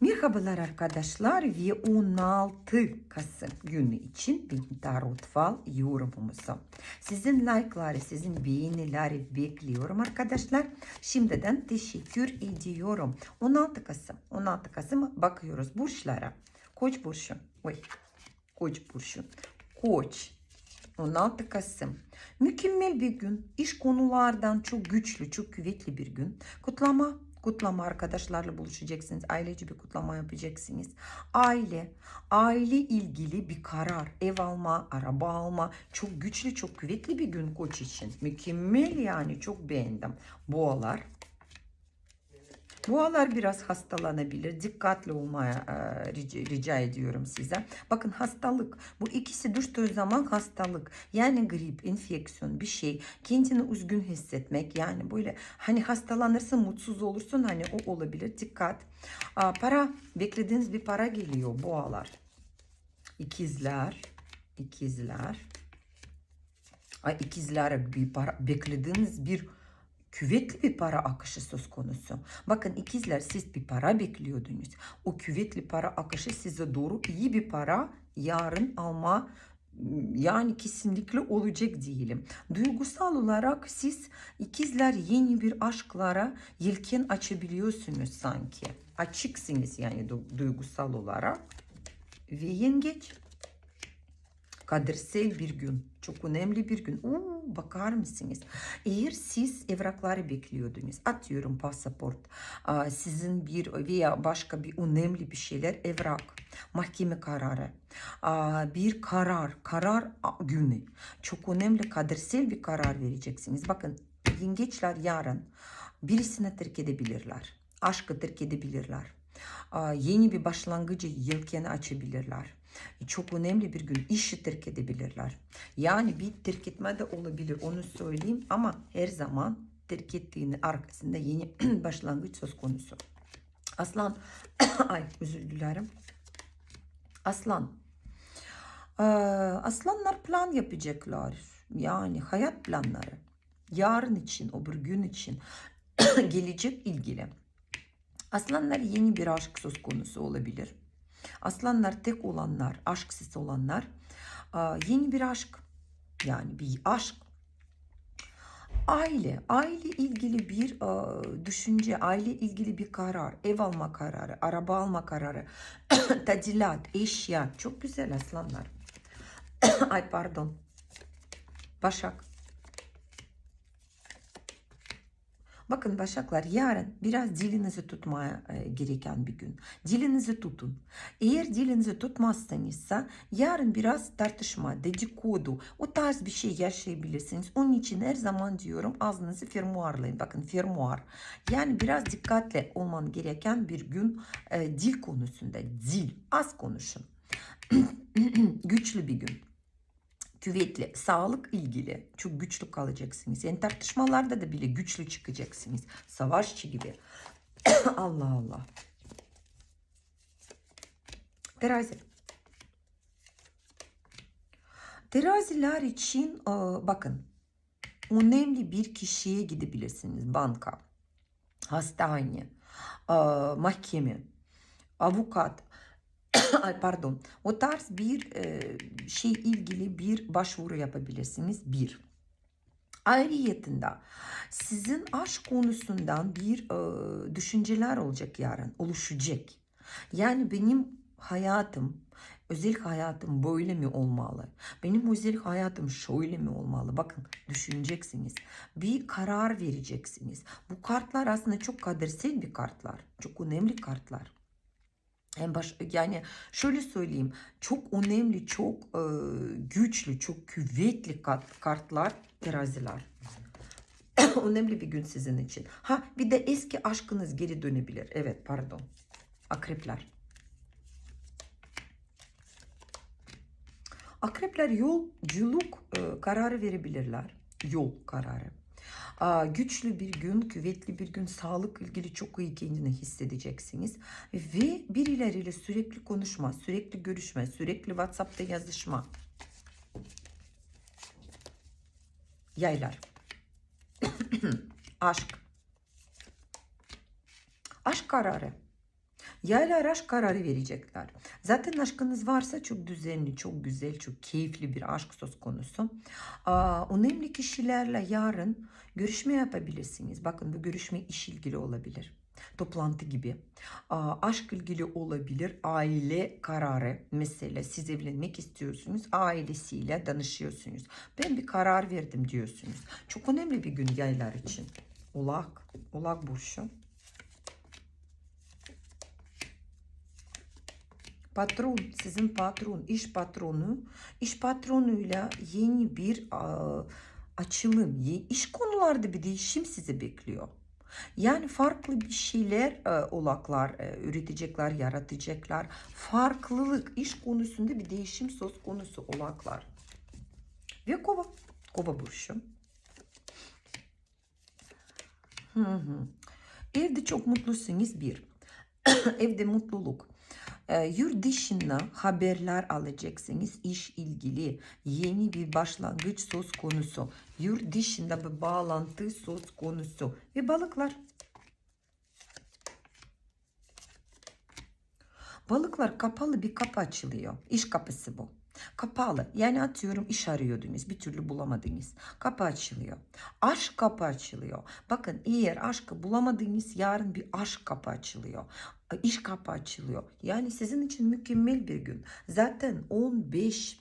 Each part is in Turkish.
Merhabalar arkadaşlar ve 16 Kasım günü için bir tarot fal yorumumuzu. Sizin like'ları, sizin beğenileri bekliyorum arkadaşlar. Şimdiden teşekkür ediyorum. 16 Kasım, 16 Kasım bakıyoruz burçlara. Koç burcu, oy, koç burcu, koç. 16 Kasım. Mükemmel bir gün. İş konulardan çok güçlü, çok kuvvetli bir gün. Kutlama, kutlama arkadaşlarla buluşacaksınız. Ailece bir kutlama yapacaksınız. Aile, aile ilgili bir karar. Ev alma, araba alma. Çok güçlü, çok kuvvetli bir gün koç için. Mükemmel yani çok beğendim. Boğalar. Boğalar biraz hastalanabilir. Dikkatli olmaya e, rica, ediyorum size. Bakın hastalık. Bu ikisi düştüğü zaman hastalık. Yani grip, enfeksiyon bir şey. Kendini üzgün hissetmek. Yani böyle hani hastalanırsın, mutsuz olursun. Hani o olabilir. Dikkat. Aa, para, beklediğiniz bir para geliyor boğalar. İkizler. İkizler. Ay ikizler bir para, beklediğiniz bir küvetli bir para akışı söz konusu. Bakın ikizler siz bir para bekliyordunuz. O küvetli para akışı size doğru iyi bir para yarın alma yani kesinlikle olacak diyelim. Duygusal olarak siz ikizler yeni bir aşklara yelken açabiliyorsunuz sanki. Açıksınız yani du- duygusal olarak. Ve yengeç kadersel bir gün. Çok önemli bir gün. Oo, bakar mısınız? Eğer siz evrakları bekliyordunuz, atıyorum pasaport, sizin bir veya başka bir önemli bir şeyler, evrak, mahkeme kararı, bir karar, karar günü. Çok önemli kadersel bir karar vereceksiniz. Bakın yengeçler yarın birisine terk edebilirler. Aşkı terk edebilirler. Yeni bir başlangıcı yelkeni açabilirler. Çok önemli bir gün işi terk edebilirler. Yani bir terk etme de olabilir onu söyleyeyim ama her zaman terk ettiğini arkasında yeni başlangıç söz konusu. Aslan, ay özür dilerim. Aslan. Ee, aslanlar plan yapacaklar. Yani hayat planları. Yarın için, öbür gün için gelecek ilgili. Aslanlar yeni bir aşk söz konusu olabilir. Aslanlar tek olanlar, aşksız olanlar yeni bir aşk. Yani bir aşk. Aile, aile ilgili bir düşünce, aile ilgili bir karar, ev alma kararı, araba alma kararı, tadilat, eşya. Çok güzel aslanlar. Ay pardon. Başak. Bakın Başaklar yarın biraz dilinizi tutmaya e, gereken bir gün. Dilinizi tutun. Eğer dilinizi tutmazsanızsa yarın biraz tartışma, dedikodu, o tarz bir şey yaşayabilirsiniz. Onun için her zaman diyorum ağzınızı fermuarlayın. Bakın fermuar. Yani biraz dikkatli olman gereken bir gün e, dil konusunda. Dil. Az konuşun. Güçlü bir gün küvetli, sağlık ilgili çok güçlü kalacaksınız. Yani tartışmalarda da bile güçlü çıkacaksınız. Savaşçı gibi. Allah Allah. Terazi. Teraziler için e, bakın önemli bir kişiye gidebilirsiniz. Banka, hastane, e, mahkeme, avukat, Ay pardon. O tarz bir e, şey ilgili bir başvuru yapabilirsiniz. Bir. Ayrıyetinde sizin aşk konusundan bir e, düşünceler olacak yarın. Oluşacak. Yani benim hayatım, özel hayatım böyle mi olmalı? Benim özel hayatım şöyle mi olmalı? Bakın düşüneceksiniz. Bir karar vereceksiniz. Bu kartlar aslında çok kadersel bir kartlar. Çok önemli kartlar. Baş, yani şöyle söyleyeyim çok önemli, çok e, güçlü, çok kuvvetli kart, kartlar teraziler. önemli bir gün sizin için. Ha bir de eski aşkınız geri dönebilir. Evet pardon. Akrepler. Akrepler yolculuk e, kararı verebilirler. Yol kararı. Aa, güçlü bir gün, kuvvetli bir gün, sağlık ilgili çok iyi kendini hissedeceksiniz. Ve birileriyle sürekli konuşma, sürekli görüşme, sürekli WhatsApp'ta yazışma. Yaylar. Aşk. Aşk kararı. Yaylar aşk kararı verecekler. Zaten aşkınız varsa çok düzenli, çok güzel, çok keyifli bir aşk söz konusu. Aa, önemli kişilerle yarın görüşme yapabilirsiniz. Bakın bu görüşme iş ilgili olabilir. Toplantı gibi. Aa, aşk ilgili olabilir. Aile kararı. Mesela siz evlenmek istiyorsunuz. Ailesiyle danışıyorsunuz. Ben bir karar verdim diyorsunuz. Çok önemli bir gün yaylar için. Oğlak. Oğlak burcu. Patron, sizin patron, iş patronu, iş patronuyla yeni bir a, açılım, iş konularda bir değişim sizi bekliyor. Yani farklı bir şeyler e, olaklar e, üretecekler, yaratacaklar. Farklılık iş konusunda bir değişim söz konusu olaklar. Ve kova, kova burcu. Hı hı. Evde çok mutlusunuz bir. Evde mutluluk. Ee, yurt dışına haberler alacaksınız iş ilgili yeni bir başlangıç söz konusu. Yurt dışında bir bağlantı söz konusu. Ve balıklar. Balıklar kapalı bir kapı açılıyor. İş kapısı bu kapalı yani atıyorum iş arıyordunuz bir türlü bulamadınız kapı açılıyor aşk kapı açılıyor bakın eğer aşkı bulamadınız yarın bir aşk kapı açılıyor iş kapı açılıyor. Yani sizin için mükemmel bir gün. Zaten 15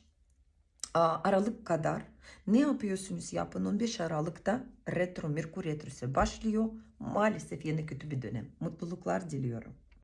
aa, Aralık kadar ne yapıyorsunuz yapın 15 Aralık'ta retro Merkür retrosu başlıyor. Maalesef yine kötü bir dönem. Mutluluklar diliyorum.